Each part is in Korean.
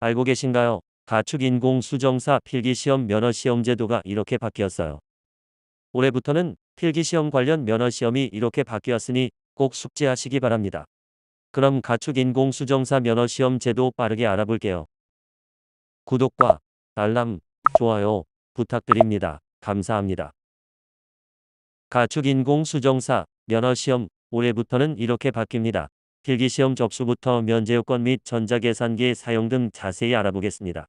알고 계신가요? 가축 인공 수정사 필기시험 면허시험 제도가 이렇게 바뀌었어요. 올해부터는 필기시험 관련 면허시험이 이렇게 바뀌었으니 꼭 숙지하시기 바랍니다. 그럼 가축 인공 수정사 면허시험 제도 빠르게 알아볼게요. 구독과 알람, 좋아요 부탁드립니다. 감사합니다. 가축 인공 수정사 면허시험 올해부터는 이렇게 바뀝니다. 필기시험 접수부터 면제요건 및 전자계산기 사용 등 자세히 알아보겠습니다.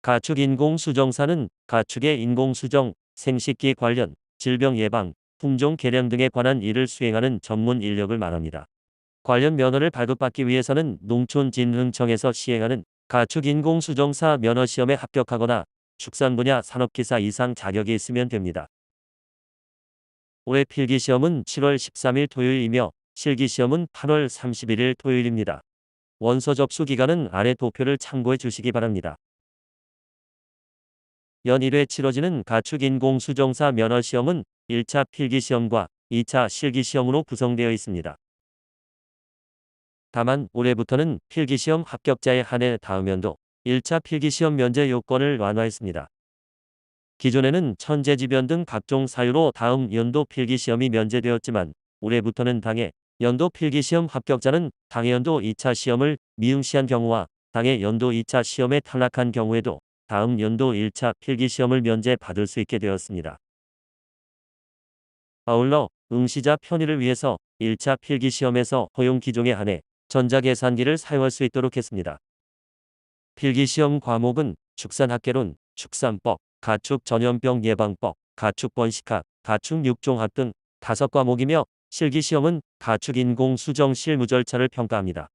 가축 인공수정사는 가축의 인공수정, 생식기 관련, 질병 예방, 품종 개량 등에 관한 일을 수행하는 전문 인력을 말합니다. 관련 면허를 발급받기 위해서는 농촌진흥청에서 시행하는 가축 인공수정사 면허시험에 합격하거나 축산 분야 산업기사 이상 자격이 있으면 됩니다. 올해 필기시험은 7월 13일 토요일이며 실기시험은 8월 31일 토요일입니다. 원서 접수 기간은 아래 도표를 참고해 주시기 바랍니다. 연 1회 치러지는 가축 인공 수정사 면허 시험은 1차 필기 시험과 2차 실기 시험으로 구성되어 있습니다. 다만 올해부터는 필기 시험 합격자에 한해 다음 연도 1차 필기 시험 면제 요건을 완화했습니다. 기존에는 천재지변 등 각종 사유로 다음 연도 필기 시험이 면제되었지만 올해부터는 당해 연도 필기시험 합격자는 당해 연도 2차 시험을 미응시한 경우와 당해 연도 2차 시험에 탈락한 경우에도 다음 연도 1차 필기시험을 면제받을 수 있게 되었습니다. 아울러 응시자 편의를 위해서 1차 필기시험에서 허용 기종에 한해 전자계산기를 사용할 수 있도록 했습니다. 필기시험 과목은 축산학개론, 축산법, 가축 전염병 예방법, 가축 번식학, 가축 육종학 등 다섯 과목이며 실기시험은 가축 인공 수정 실무 절차를 평가합니다.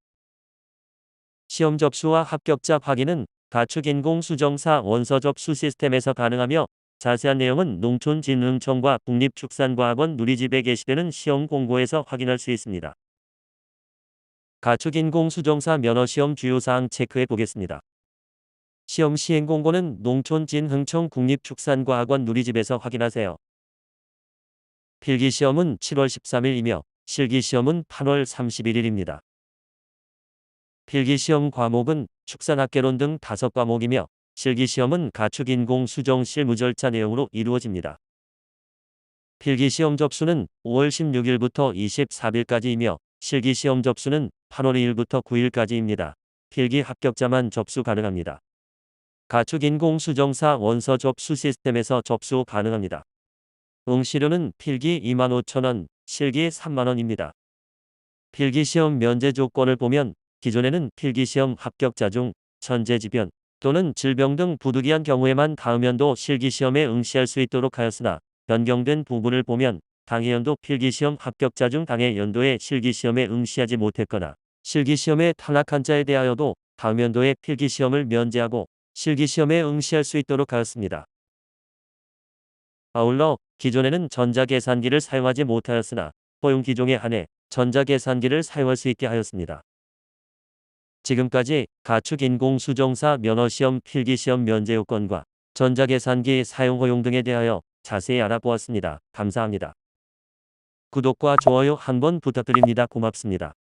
시험 접수와 합격자 확인은 가축 인공 수정사 원서 접수 시스템에서 가능하며 자세한 내용은 농촌진흥청과 국립축산과학원 누리집에 게시되는 시험 공고에서 확인할 수 있습니다. 가축 인공 수정사 면허시험 주요사항 체크해 보겠습니다. 시험 시행 공고는 농촌진흥청 국립축산과학원 누리집에서 확인하세요. 필기시험은 7월 13일이며 실기시험은 8월 31일입니다. 필기시험 과목은 축산학개론 등 다섯 과목이며 실기시험은 가축인공 수정 실무 절차 내용으로 이루어집니다. 필기시험 접수는 5월 16일부터 24일까지이며 실기시험 접수는 8월 2일부터 9일까지입니다. 필기 합격자만 접수 가능합니다. 가축인공 수정사 원서 접수 시스템에서 접수 가능합니다. 응시료는 필기 25,000원, 실기 3만원입니다. 필기시험 면제 조건을 보면 기존에는 필기시험 합격자 중 천재지변 또는 질병 등 부득이한 경우에만 다음 연도 실기시험에 응시할 수 있도록 하였으나 변경된 부분을 보면 당해 연도 필기시험 합격자 중 당해 연도에 실기시험에 응시하지 못했거나 실기시험에 탈락한 자에 대하여도 다음 연도에 필기시험을 면제하고 실기시험에 응시할 수 있도록 하였습니다. 아울러 기존에는 전자계산기를 사용하지 못하였으나 허용 기종에 한해 전자계산기를 사용할 수 있게 하였습니다. 지금까지 가축 인공수정사 면허시험 필기시험 면제 요건과 전자계산기 사용 허용 등에 대하여 자세히 알아보았습니다. 감사합니다. 구독과 좋아요 한번 부탁드립니다. 고맙습니다.